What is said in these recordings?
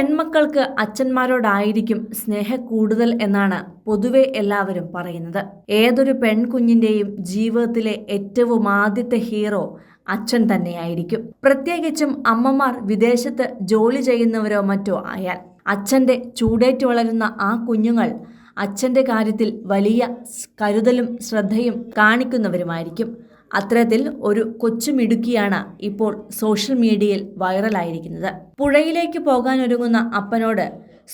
പെൺമക്കൾക്ക് അച്ഛന്മാരോടായിരിക്കും സ്നേഹ കൂടുതൽ എന്നാണ് പൊതുവെ എല്ലാവരും പറയുന്നത്. ഏതൊരു പെൺകുഞ്ഞിന്റെയും ജീവിതത്തിലെ ഏറ്റവും ആദ്യത്തെ ഹീറോ അച്ഛൻ തന്നെയായിരിക്കും. പ്രത്യേകിച്ചും അമ്മമാർ വിദേശത്ത് ജോലി ചെയ്യുന്നവരോ മറ്റോ ആയാൽ അച്ഛന്റെ ചൂടേറ്റ് വളരുന്ന ആ കുഞ്ഞുങ്ങൾ അച്ഛന്റെ കാര്യത്തിൽ വലിയ കരുതലും ശ്രദ്ധയും കാണിക്കുന്നവരുമായിരിക്കും. അത്തരത്തിൽ ഒരു കൊച്ചുമിടുക്കിയാണ് ഇപ്പോൾ സോഷ്യൽ മീഡിയയിൽ വൈറലായിരിക്കുന്നത്. പുഴയിലേക്ക് പോകാനൊരുങ്ങുന്ന അപ്പനോട്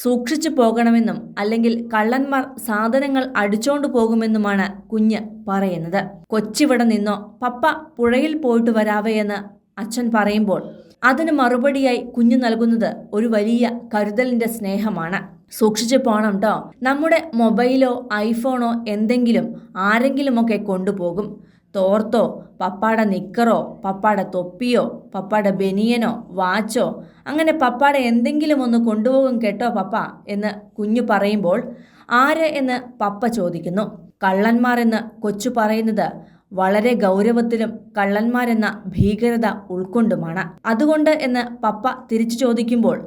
സൂക്ഷിച്ചു പോകണമെന്നും അല്ലെങ്കിൽ കള്ളന്മാർ സാധനങ്ങൾ അടിച്ചോണ്ടു പോകുമെന്നുമാണ് കുഞ്ഞ് പറയുന്നത്. കൊച്ചിവിടെ നിന്നോ പപ്പ പുഴയിൽ പോയിട്ട് വരാവേ എന്ന് അച്ഛൻ പറയുമ്പോൾ അതിന് മറുപടിയായി കുഞ്ഞ് നൽകുന്നത് ഒരു വലിയ കരുതലിന്റെ സ്നേഹമാണ്. സൂക്ഷിച്ചു പോകണം കേട്ടോ നമ്മുടെ മൊബൈലോ ഐഫോണോ എന്തെങ്കിലും ആരെങ്കിലുമൊക്കെ കൊണ്ടുപോകും. തോർത്തോ പപ്പാട നിക്കറോ പപ്പാട തൊപ്പിയോ പപ്പാട ബനിയനോ വാച്ചോ അങ്ങനെ പപ്പാട എന്തെങ്കിലും ഒന്ന് കൊണ്ടുപോകും കേട്ടോ പപ്പ എന്ന് കുഞ്ഞു പറയുമ്പോൾ ആര് എന്ന് പപ്പ ചോദിക്കുന്നു. കള്ളന്മാർ എന്ന് കൊച്ചു പറയുന്നത് വളരെ ഗൗരവത്തിലും കള്ളന്മാരെന്ന ഭീകരത ഉൾക്കൊണ്ടുമാണ്. അതുകൊണ്ട് എന്ന് പപ്പ തിരിച്ചു ചോദിക്കുമ്പോൾ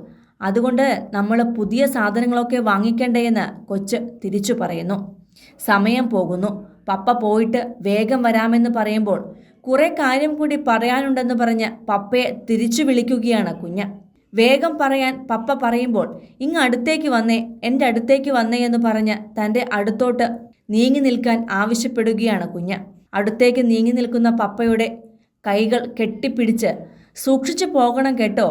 അതുകൊണ്ട് നമ്മൾ പുതിയ സാധനങ്ങളൊക്കെ വാങ്ങിക്കണ്ടേ എന്ന് കൊച്ച് തിരിച്ചു പറയുന്നു. സമയം പോകുന്നു. പപ്പ പോയിട്ട് വേഗം വരാമെന്ന് പറയുമ്പോൾ കുറെ കാര്യം കൂടി പറയാനുണ്ടെന്ന് പറഞ്ഞ് പപ്പയെ തിരിച്ചു വിളിക്കുകയാണ് കുഞ്ഞ്. വേഗം പറയാൻ പപ്പ പറയുമ്പോൾ ഇങ്ങ് അടുത്തേക്ക് വന്നേ എന്റെ അടുത്തേക്ക് വന്നേ എന്ന് പറഞ്ഞ് തന്റെ അടുത്തോട്ട് നീങ്ങി നിൽക്കാൻ ആവശ്യപ്പെടുകയാണ് കുഞ്ഞ്. അടുത്തേക്ക് നീങ്ങി നിൽക്കുന്ന പപ്പയുടെ കൈകൾ കെട്ടിപ്പിടിച്ച് സൂക്ഷിച്ചു പോകണം കേട്ടോ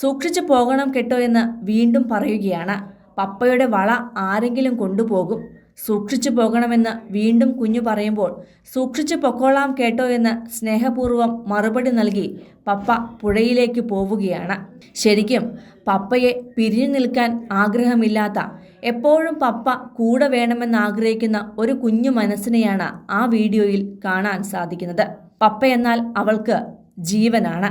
സൂക്ഷിച്ചു പോകണം കേട്ടോ എന്ന് വീണ്ടും പറയുകയാണ്. പപ്പയുടെ വള ആരെങ്കിലും കൊണ്ടുപോകും. സൂക്ഷിച്ചു പോകണമെന്ന് വീണ്ടും കുഞ്ഞു പറയുമ്പോൾ സൂക്ഷിച്ചു പൊക്കോളാം കേട്ടോ എന്ന് സ്നേഹപൂർവം മറുപടി നൽകി പപ്പ പുഴയിലേക്ക് പോവുകയാണ്. ശരിക്കും പപ്പയെ പിരിഞ്ഞു നിൽക്കാൻ ആഗ്രഹമില്ലാത്ത എപ്പോഴും പപ്പ കൂടെ വേണമെന്ന് ആഗ്രഹിക്കുന്ന ഒരു കുഞ്ഞു മനസ്സിനെയാണ് ആ വീഡിയോയിൽ കാണാൻ സാധിക്കുന്നത്. പപ്പ എന്നാൽ അവൾക്ക് ജീവനാണ്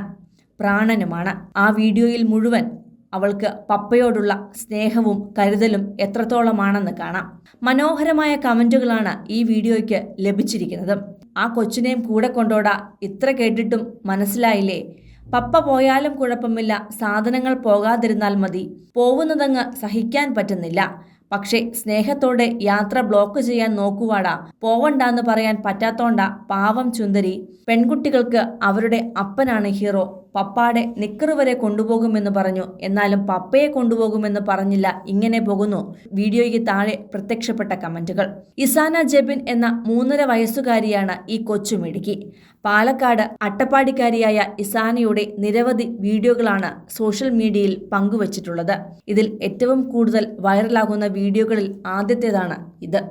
പ്രാണനുമാണ്. ആ വീഡിയോയിൽ മുഴുവൻ അവൾക്ക് പപ്പയോടുള്ള സ്നേഹവും കരുതലും എത്രത്തോളമാണെന്ന് കാണാം. മനോഹരമായ കമന്റുകളാണ് ഈ വീഡിയോയ്ക്ക് ലഭിച്ചിരിക്കുന്നത്. ആ കൊച്ചിനെയും കൂടെ കൊണ്ടോടാ ഇത്ര കേട്ടിട്ടും മനസ്സിലായില്ലേ? പപ്പ പോയാലും കുഴപ്പമില്ല സാധനങ്ങൾ പോകാതിരുന്നാൽ മതി. പോവുന്നതങ്ങ് സഹിക്കാൻ പറ്റുന്നില്ല. പക്ഷേ സ്നേഹത്തോടെ യാത്ര ബ്ലോക്ക് ചെയ്യാൻ നോക്കുവാടാ. പോവണ്ടാന്ന് പറയാൻ പറ്റാത്തോണ്ട പാവം ചുന്ദരി. പെൺകുട്ടികൾക്ക് അവരുടെ അപ്പനാണ് ഹീറോ. പപ്പാടെ നിക്കറ് വരെ കൊണ്ടുപോകുമെന്ന് പറഞ്ഞു. എന്നാലും പപ്പയെ കൊണ്ടുപോകുമെന്ന് പറഞ്ഞില്ല. ഇങ്ങനെ പോകുന്നു. വീഡിയോയ്ക്ക് താഴെ പ്രത്യക്ഷപ്പെട്ട കമന്റുകൾ. ഇസാന ജെബിൻ എന്ന മൂന്നര വയസ്സുകാരിയാണ് ഈ കൊച്ചുമിടുക്കി പാലക്കാട് അട്ടപ്പാടിക്കാരിയായ ഇസാനയുടെ നിരവധി വീഡിയോകളാണ് സോഷ്യൽ മീഡിയയിൽ പങ്കുവച്ചിട്ടുള്ളത്. ഇതിൽ ഏറ്റവും കൂടുതൽ വൈറലാകുന്ന വീഡിയോകളിൽ ആദ്യത്തേതാണ് ഇത്.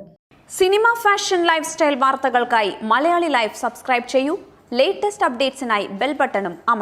സിനിമ ഫാഷൻ ലൈഫ് സ്റ്റൈൽ വാർത്തകൾക്കായി മലയാളി ലൈഫ് സബ്സ്ക്രൈബ് ചെയ്യൂ. ലേറ്റസ്റ്റ് അപ്ഡേറ്റ്സിനായി ബെൽ ബട്ടണും അമർ